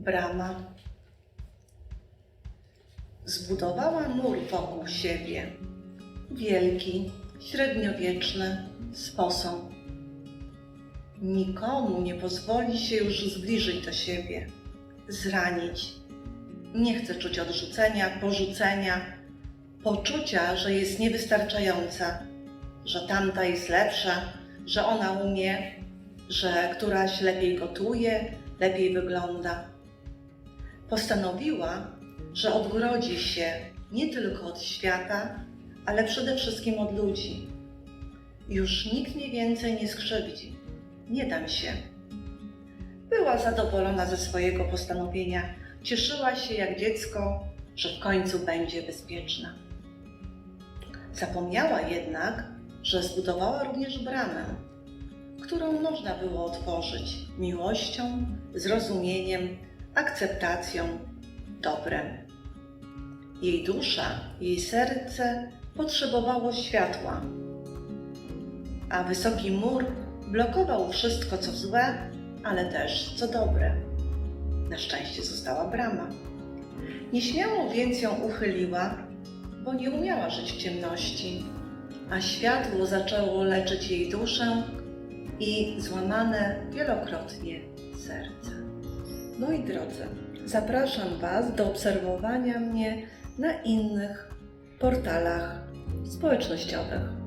Brama zbudowała mur wokół siebie. Wielki, średniowieczny, z posą. Nikomu nie pozwoli się już zbliżyć do siebie, zranić. Nie chce czuć odrzucenia, porzucenia, poczucia, że jest niewystarczająca, że tamta jest lepsza, że ona umie, że któraś lepiej gotuje, lepiej wygląda. Postanowiła, że odgrodzi się nie tylko od świata, ale przede wszystkim od ludzi. Już nikt mnie więcej nie skrzywdzi. Nie dam się. Była zadowolona ze swojego postanowienia. Cieszyła się jak dziecko, że w końcu będzie bezpieczna. Zapomniała jednak, że zbudowała również bramę, którą można było otworzyć miłością, zrozumieniem, akceptacją, dobrem. Jej dusza, jej serce potrzebowało światła, a wysoki mur blokował wszystko, co złe, ale też co dobre. Na szczęście została brama. Nieśmiało więc ją uchyliła, bo nie umiała żyć w ciemności, a światło zaczęło leczyć jej duszę i złamane wielokrotnie serce. Moi drodzy, zapraszam Was do obserwowania mnie na innych portalach społecznościowych.